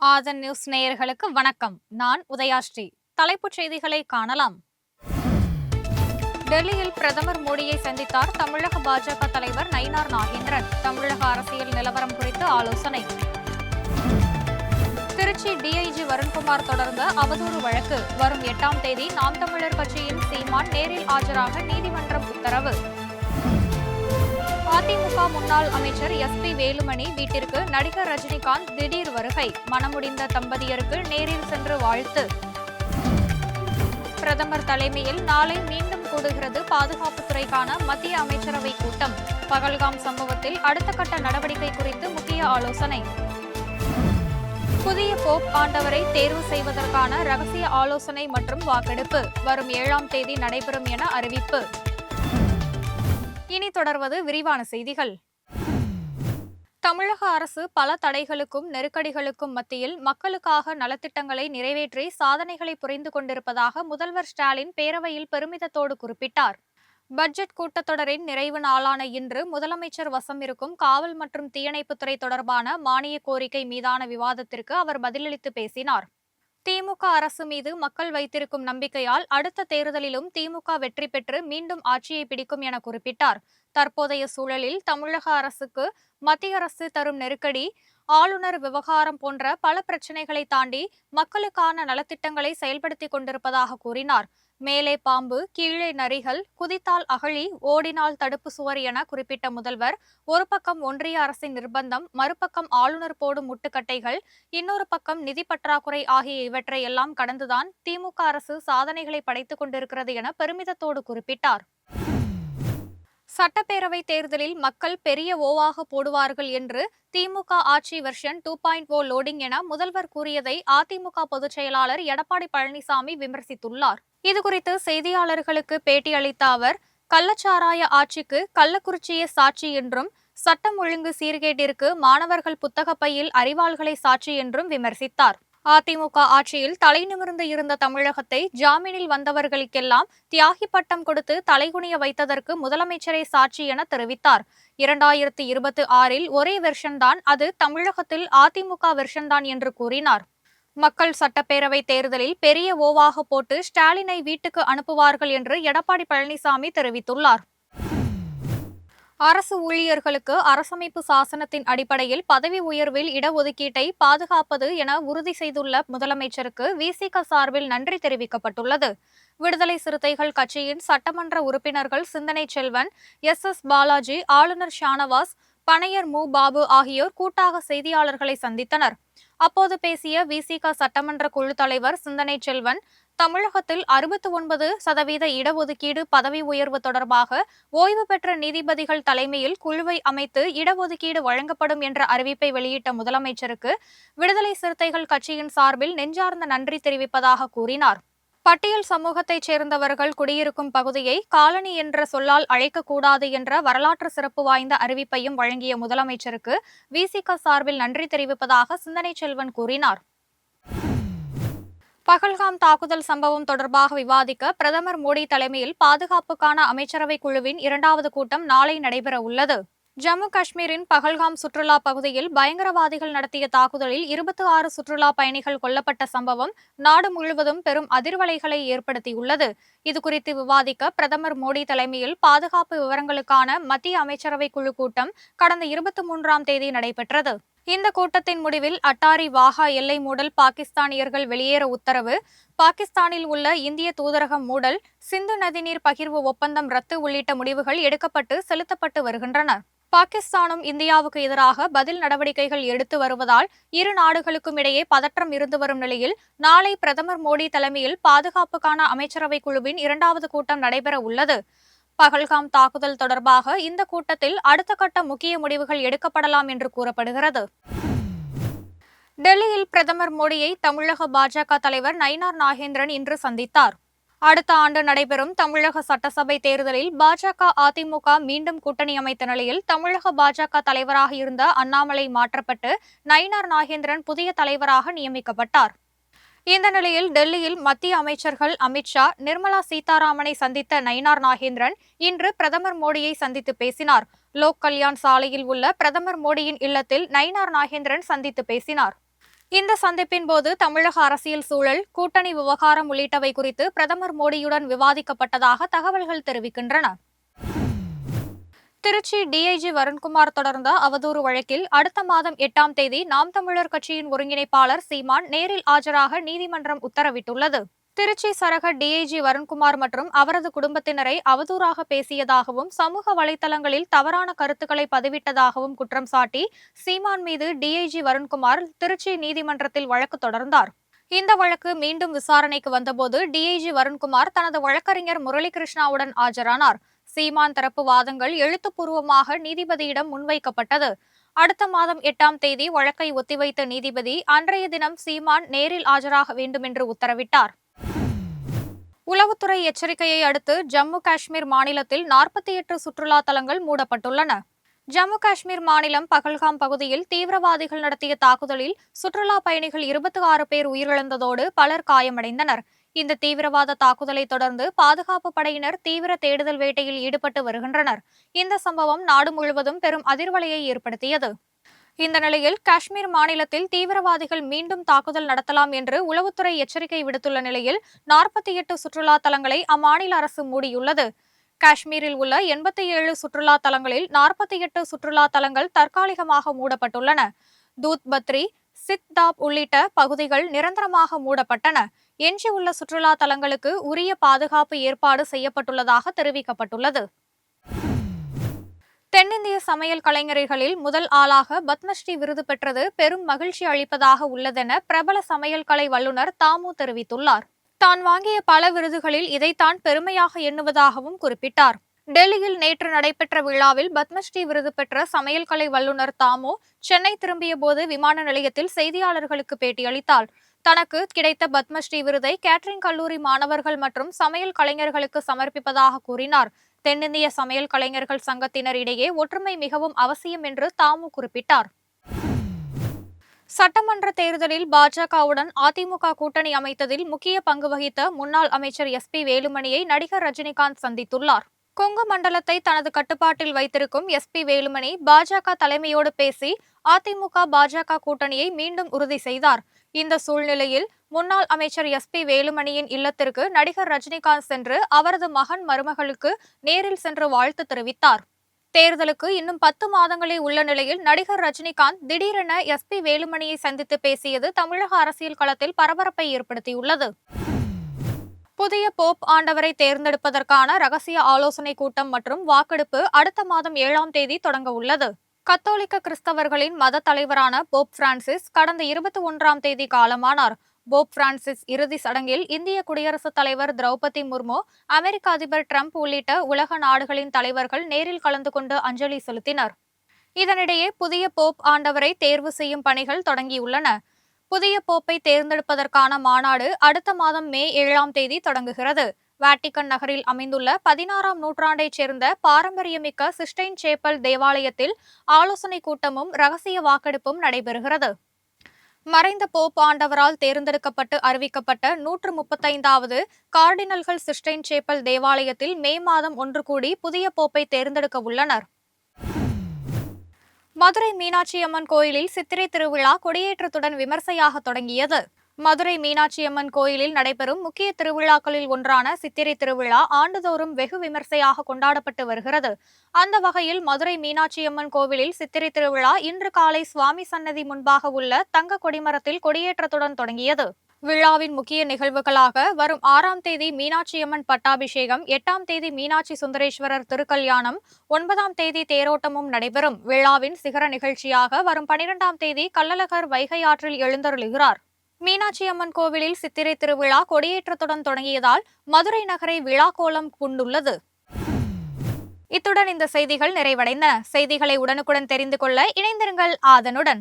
ஆதன் news நேயர்களுக்கு வணக்கம். நான் உதயாஸ்ரீ தலைப்புச் செய்திகளை காணலாம். டெல்லியில் பிரதமர் மோடியை சந்தித்தார் தமிழக பாஜக தலைவர் நயினார் நாகேந்திரன். தமிழக அரசியல் நிலவரம் குறித்து ஆலோசனை. திருச்சி டிஐஜி வருண்குமார் தொடர்ந்த அவதூறு வழக்கு. வரும் எட்டாம் தேதி நாம் தமிழர் கட்சியின் சீமான் நேரில் ஆஜராக நீதிமன்றம் உத்தரவு. அதிமுக முன்னாள் அமைச்சர் எஸ் பி வேலுமணி வீட்டிற்கு நடிகர் ரஜினிகாந்த் திடீர் வருகை. மனமுடிந்த தம்பதியருக்கு நேரில் சென்று வாழ்த்து. பிரதமர் தலைமையில் நாளை மீண்டும் கூடுகிறது பாதுகாப்புத்துறைக்கான மத்திய அமைச்சரவை கூட்டம். பகல்காம் சம்பவத்தில் அடுத்த கட்ட நடவடிக்கை குறித்து முக்கிய ஆலோசனை. புதிய போப் ஆண்டவரை தேர்வு செய்வதற்கான ரகசிய ஆலோசனை மற்றும் வாக்கெடுப்பு. வரும் ஏழாம் தேதி நடைபெறும் என அறிவிப்பு. இனி தொடர்வது விரிவான செய்திகள். தமிழக அரசு பல தடைகளுக்கும் நெருக்கடிகளுக்கும் மத்தியில் மக்களுக்காக நலத்திட்டங்களை நிறைவேற்றி சாதனைகளை புரிந்து கொண்டிருப்பதாக முதல்வர் ஸ்டாலின் பேரவையில் பெருமிதத்தோடு குறிப்பிட்டார். பட்ஜெட் கூட்டத்தொடரின் நிறைவு நாளான இன்று முதலமைச்சர் வசம் இருக்கும் காவல் மற்றும் தீயணைப்புத்துறை தொடர்பான மானிய கோரிக்கை மீதான விவாதத்திற்கு அவர் பதிலளித்து பேசினார். திமுக அரசு மீது மக்கள் வைத்திருக்கும் நம்பிக்கையால் அடுத்த தேர்தலிலும் திமுக வெற்றி பெற்று மீண்டும் ஆட்சியை பிடிக்கும் என குறிப்பிட்டார். தற்போதைய சூழலில் தமிழக அரசுக்கு மத்திய அரசு தரும் நெருக்கடி ஆளுநர் விவகாரம் போன்ற பல பிரச்சனைகளை தாண்டி மக்களுக்கான நலத்திட்டங்களை செயல்படுத்திக் கொண்டிருப்பதாக கூறினார். மேலே பாம்பு கீழே நரிகள் குதித்தால் அகழி ஓடினால் தடுப்பு சுவர் என குறிப்பிட்ட முதல்வர் ஒரு பக்கம் ஒன்றிய அரசின் நிர்பந்தம் மறுபக்கம் ஆளுநர் போடும் முட்டுக்கட்டைகள் இன்னொரு பக்கம் நிதி பற்றாக்குறை ஆகிய இவற்றை எல்லாம் கடந்துதான் திமுக அரசு சாதனைகளை படைத்துக் கொண்டிருக்கிறது என பெருமிதத்தோடு குறிப்பிட்டார். சட்டப்பேரவை தேர்தலில் மக்கள் பெரிய ஓவாக போடுவார்கள் என்று திமுக ஆட்சி version two point O loading என முதல்வர் கூறியதை அதிமுக பொதுச் செயலாளர் எடப்பாடி பழனிசாமி விமர்சித்துள்ளார். இதுகுறித்து செய்தியாளர்களுக்கு பேட்டியளித்த அவர் கள்ளச்சாராய ஆட்சிக்கு கள்ளக்குறிச்சியே சாட்சி என்றும் சட்டம் ஒழுங்கு சீர்கேட்டிற்கு மாணவர்கள் புத்தகப்பையில் அறிவாள்களை சாட்சி என்றும் விமர்சித்தார். அதிமுக ஆட்சியில் தலை நிமிர்ந்து இருந்த தமிழகத்தை ஜாமீனில் வந்தவர்களுக்கெல்லாம் தியாகி பட்டம் கொடுத்து தலைகுனிய வைத்ததற்கு முதலமைச்சரே சாட்சி என தெரிவித்தார். இரண்டாயிரத்தி இருபத்தி ஆறில் ஒரே வெர்ஷன் தான் அது தமிழகத்தில் அதிமுக வெர்ஷன் தான் என்று கூறினார். மக்கள் சட்டப்பேரவை தேர்தலில் பெரிய ஓவாக போட்டு ஸ்டாலினை வீட்டுக்கு அனுப்புவார்கள் என்று எடப்பாடி பழனிசாமி தெரிவித்துள்ளார். அரசு ஊழியர்களுக்கு அரசமைப்பு சாசனத்தின் அடிப்படையில் பதவி உயர்வில் இடஒதுக்கீட்டை பாதுகாப்பது என உறுதி செய்துள்ள முதலமைச்சருக்கு விசிக சார்பில் நன்றி தெரிவிக்கப்பட்டுள்ளது. விடுதலை சிறுத்தைகள் கட்சியின் சட்டமன்ற உறுப்பினர்கள் சிந்தனை செல்வன் எஸ். எஸ். பாலாஜி ஆளுநர் ஷானவாஸ் பனையர் மு. பாபு ஆகியோர் கூட்டாக செய்தியாளர்களை சந்தித்தனர். அப்போது பேசிய விசிக சட்டமன்ற குழு தலைவர் சிந்தனை செல்வன் தமிழகத்தில் அறுபத்தி ஒன்பது சதவீத இடஒதுக்கீடு பதவி உயர்வு தொடர்பாக ஓய்வு பெற்ற நீதிபதிகள் தலைமையில் குழுவை அமைத்து இடஒதுக்கீடு வழங்கப்படும் என்ற அறிவிப்பை வெளியிட்ட முதலமைச்சருக்கு விடுதலை சிறுத்தைகள் கட்சியின் சார்பில் நெஞ்சார்ந்த நன்றி தெரிவிப்பதாக கூறினார். பட்டியல் சமூகத்தைச் சேர்ந்தவர்கள் குடியிருக்கும் பகுதியை காலனி என்ற சொல்லால் அழைக்கக்கூடாது என்ற வரலாற்று சிறப்பு வாய்ந்த அறிவிப்பையும் வழங்கிய முதலமைச்சருக்கு விசிக சார்பில் நன்றி தெரிவிப்பதாக சிந்தனை செல்வன் கூறினார். பகல்காம் தாக்குதல் சம்பவம் தொடர்பாக விவாதிக்க பிரதமர் மோடி தலைமையில் பாதுகாப்புக்கான அமைச்சரவை குழுவின் இரண்டாவது கூட்டம் நாளை நடைபெற உள்ளது. ஜம்மு காஷ்மீரின் பகல்காம் சுற்றுலா பகுதியில் பயங்கரவாதிகள் நடத்திய தாக்குதலில் இருபத்தி ஆறு சுற்றுலா பயணிகள் கொல்லப்பட்ட சம்பவம் நாடு முழுவதும் பெரும் அதிர்வலைகளை ஏற்படுத்தியுள்ளது. இதுகுறித்து விவாதிக்க பிரதமர் மோடி தலைமையில் பாதுகாப்பு விவரங்களுக்கான மத்திய அமைச்சரவை குழு கூட்டம் கடந்த இருபத்தி மூன்றாம் தேதி நடைபெற்றது. இந்த கூட்டத்தின் முடிவில் அட்டாரி வாகா எல்லை மூடல் பாகிஸ்தானியர்கள் வெளியேற உத்தரவு. பாகிஸ்தானில் உள்ள இந்திய தூதரகம் மூடல் சிந்து நதிநீர் பகிர்வு ஒப்பந்தம் ரத்து உள்ளிட்ட முடிவுகள் எடுக்கப்பட்டு செலுத்தப்பட்டு வருகின்றன. பாகிஸ்தானும் இந்தியாவுக்கு எதிராக பதில் நடவடிக்கைகள் எடுத்து வருவதால் இரு நாடுகளுக்கும் இடையே பதற்றம் இருந்து வரும் நிலையில் நாளை பிரதமர் மோடி தலைமையில் பாதுகாப்புக்கான அமைச்சரவை குழுவின் இரண்டாவது கூட்டம் நடைபெற உள்ளது. பகல்காம் தாக்குதல் தொடர்பாக இந்த கூட்டத்தில் அடுத்த கட்ட முக்கிய முடிவுகள் எடுக்கப்படலாம் என்று கூறப்படுகிறது. டெல்லியில் பிரதமர் மோடியை தமிழக பாஜக தலைவர் நயினார் நாகேந்திரன் இன்று சந்தித்தார். அடுத்த ஆண்டு நடைபெறும் தமிழக சட்டசபை தேர்தலில் பாஜக அதிமுக மீண்டும் கூட்டணி அமைத்த நிலையில் தமிழக பாஜக தலைவராக இருந்த அண்ணாமலை மாற்றப்பட்டு நயினார் நாகேந்திரன் புதிய தலைவராக நியமிக்கப்பட்டார். இந்த நிலையில் டெல்லியில் மத்திய அமைச்சர்கள் அமித்ஷா நிர்மலா சீதாராமனை சந்தித்த நயினார் நாகேந்திரன் இன்று பிரதமர் மோடியை சந்தித்து பேசினார். லோக் கல்யாண் சாலையில் உள்ள பிரதமர் மோடியின் இல்லத்தில் நயினார் நாகேந்திரன் சந்தித்து பேசினார். இந்த சந்திப்பின் போது தமிழக அரசியல் சூழல் கூட்டணி விவகாரம் உள்ளிட்டவை குறித்து பிரதமர் மோடியுடன் விவாதிக்கப்பட்டதாக தகவல்கள் தெரிவிக்கின்றன. திருச்சி டிஐஜி வருண்குமார் தொடர்ந்த அவதூறு வழக்கில் அடுத்த மாதம் எட்டாம் தேதி நாம் தமிழர் கட்சியின் ஒருங்கிணைப்பாளர் சீமான் நேரில் ஆஜராக நீதிமன்றம் உத்தரவிட்டுள்ளது. திருச்சி சரக டிஐஜி வருண்குமார் மற்றும் அவரது குடும்பத்தினரை அவதூறாக பேசியதாகவும் சமூக வலைதளங்களில் தவறான கருத்துக்களை பதிவிட்டதாகவும் குற்றம் சாட்டி சீமான் மீது டிஐஜி வருண்குமார் திருச்சி நீதிமன்றத்தில் வழக்கு தொடர்ந்தார். இந்த வழக்கு மீண்டும் விசாரணைக்கு வந்தபோது டிஐஜி வருண்குமார் தனது வழக்கறிஞர் முரளிகிருஷ்ணாவுடன் ஆஜரானார். சீமான் தரப்பு வாதங்கள் எழுத்துப்பூர்வமாக நீதிபதியிடம் முன்வைக்கப்பட்டது. அடுத்த மாதம் எட்டாம் தேதி வழக்கை ஒத்திவைத்த நீதிபதி அன்றைய தினம் சீமான் நேரில் ஆஜராக வேண்டுமென்று உத்தரவிட்டார். உளவுத்துறை எச்சரிக்கையை அடுத்து ஜம்மு காஷ்மீர் மாநிலத்தில் நாற்பத்தி எட்டு சுற்றுலா தலங்கள் மூடப்பட்டுள்ளன. ஜம்மு காஷ்மீர் மாநிலம் பகல்காம் பகுதியில் தீவிரவாதிகள் நடத்திய தாக்குதலில் சுற்றுலா பயணிகள் இருபத்தி ஆறு பேர் உயிரிழந்ததோடு பலர் காயமடைந்தனர். இந்த தீவிரவாத தாக்குதலை தொடர்ந்து பாதுகாப்பு படையினர் தீவிர தேடுதல் வேட்டையில் ஈடுபட்டு வருகின்றனர். இந்த சம்பவம் நாடு முழுவதும் பெரும் அதிர்வலையை ஏற்படுத்தியது. இந்த நிலையில் காஷ்மீர் மாநிலத்தில் தீவிரவாதிகள் மீண்டும் தாக்குதல் நடத்தலாம் என்று உளவுத்துறை எச்சரிக்கை விடுத்துள்ள நிலையில் நாற்பத்தி எட்டு சுற்றுலா தலங்களை அம்மாநில அரசு மூடியுள்ளது. காஷ்மீரில் உள்ள எண்பத்தி ஏழு சுற்றுலா தலங்களில் நாற்பத்தி எட்டு சுற்றுலா தலங்கள் தற்காலிகமாக மூடப்பட்டுள்ளன. தூத் பத்ரி சித்தாப் உள்ளிட்ட பகுதிகள் நிரந்தரமாக மூடப்பட்டன. எஞ்சியுள்ள சுற்றுலா தலங்களுக்கு உரிய பாதுகாப்பு ஏற்பாடு செய்யப்பட்டுள்ளதாக தெரிவிக்கப்பட்டுள்ளது. தென்னிந்திய சமையல் கலைஞர்களில் முதல் ஆளாக பத்மஸ்ரீ விருது பெற்றது பெரும் மகிழ்ச்சி அளிப்பதாக உள்ளதென பிரபல சமையல் கலை வல்லுநர் தாமு தெரிவித்துள்ளார். தான் வாங்கிய பல விருதுகளில் இதைத்தான் பெருமையாக எண்ணுவதாகவும் குறிப்பிட்டார். டெல்லியில் நேற்று நடைபெற்ற விழாவில் பத்மஸ்ரீ விருது பெற்ற சமையல் கலை வல்லுநர் தாமோ சென்னை திரும்பிய போது விமான நிலையத்தில் செய்தியாளர்களுக்கு பேட்டியளித்தார். தனக்கு கிடைத்த பத்மஸ்ரீ விருதை கேட்டரிங் கல்லூரி மாணவர்கள் மற்றும் சமையல் கலைஞர்களுக்கு சமர்ப்பிப்பதாக கூறினார். தென்னிந்திய சமையல் கலைஞர்கள் சங்கத்தினர் இடையே ஒற்றுமை மிகவும் அவசியம் என்று தாமு குறிப்பிட்டார். சட்டமன்ற தேர்தலில் பாஜகவுடன் அதிமுக கூட்டணி அமைத்ததில் முக்கிய பங்கு வகித்த முன்னாள் அமைச்சர் எஸ் பி வேலுமணியை நடிகர் ரஜினிகாந்த் சந்தித்துள்ளார். கொங்கு மண்டலத்தை தனது கட்டுப்பாட்டில் வைத்திருக்கும் எஸ் பி வேலுமணி பாஜக தலைமையோடு பேசி அதிமுக பாஜக கூட்டணியை மீண்டும் உறுதி செய்தார். இந்த சூழ்நிலையில் முன்னாள் அமைச்சர் எஸ் பி வேலுமணியின் இல்லத்திற்கு நடிகர் ரஜினிகாந்த் சென்று அவரது மகன் மருமகளுக்கு நேரில் சென்று வாழ்த்து தெரிவித்தார். தேர்தலுக்கு இன்னும் பத்து மாதங்களே உள்ள நிலையில் நடிகர் ரஜினிகாந்த் திடீரென எஸ் பி வேலுமணியை சந்தித்து பேசியது தமிழக அரசியல் களத்தில் பரபரப்பை ஏற்படுத்தியுள்ளது. புதிய போப் ஆண்டவரை தேர்ந்தெடுப்பதற்கான ரகசிய ஆலோசனை கூட்டம் மற்றும் வாக்கெடுப்பு அடுத்த மாதம் ஏழாம் தேதி தொடங்க உள்ளது. கத்தோலிக்க கிறிஸ்தவர்களின் மத தலைவரான போப் பிரான்சிஸ் கடந்த இருபத்தி ஒன்றாம் தேதி காலமானார். போப் பிரான்சிஸ் இறுதி சடங்கில் இந்திய குடியரசுத் தலைவர் திரௌபதி முர்மு அமெரிக்க அதிபர் டிரம்ப் உள்ளிட்ட உலக நாடுகளின் தலைவர்கள் நேரில் கலந்து கொண்டு அஞ்சலி செலுத்தினர். இதனிடையே புதிய போப் ஆண்டவரை தேர்வு செய்யும் பணிகள் தொடங்கியுள்ளன. புதிய போப்பை தேர்ந்தெடுப்பதற்கான மாநாடு அடுத்த மாதம் மே ஏழாம் தேதி தொடங்குகிறது. வாட்டிகன் நகரில் அமைந்துள்ள பதினாறாம் நூற்றாண்டைச் சேர்ந்த பாரம்பரியமிக்க சிஸ்டைன் சேப்பல் தேவாலயத்தில் ஆலோசனை கூட்டமும் ரகசிய வாக்கெடுப்பும் நடைபெறுகிறது. மறைந்த போப் ஆண்டவரால் தேர்ந்தெடுக்கப்பட்டு அறிவிக்கப்பட்ட நூற்று முப்பத்தைந்தாவது கார்டினல்கள் சிஸ்டைன் சேப்பல் தேவாலயத்தில் மே மாதம் ஒன்று கூடி புதிய போப்பை தேர்ந்தெடுக்க உள்ளனர். மதுரை மீனாட்சி அம்மன் கோயிலில் சித்திரை திருவிழா கொடியேற்றத்துடன் விமர்சையாக தொடங்கியது. மதுரை மீனாட்சியம்மன் கோயிலில் நடைபெறும் முக்கிய திருவிழாக்களில் ஒன்றான சித்திரை திருவிழா ஆண்டுதோறும் வெகு விமர்சையாக கொண்டாடப்பட்டு வருகிறது. அந்த வகையில் மதுரை மீனாட்சியம்மன் கோவிலில் சித்திரை திருவிழா இன்று காலை சுவாமி சன்னதி முன்பாக உள்ள தங்க கொடிமரத்தில் கொடியேற்றத்துடன் தொடங்கியது. விழாவின் முக்கிய நிகழ்வுகளாக வரும் ஆறாம் தேதி மீனாட்சியம்மன் பட்டாபிஷேகம் எட்டாம் தேதி மீனாட்சி சுந்தரேஸ்வரர் திருக்கல்யாணம் ஒன்பதாம் தேதி தேரோட்டமும் நடைபெறும். விழாவின் சிகர நிகழ்ச்சியாக வரும் பனிரெண்டாம் தேதி கள்ளழகர் வைகை ஆற்றில் எழுந்தருளுகிறார். மீனாட்சி அம்மன் கோவிலில் சித்திரை திருவிழா கொடியேற்றத்துடன் தொடங்கியதால் மதுரை நகரை விழா கோலம் கொண்டுள்ளது. இத்துடன் இந்த செய்திகள் நிறைவடைந்தன. செய்திகளை உடனுக்குடன் தெரிந்து கொள்ள இணைந்திருங்கள் ஆதனுடன்.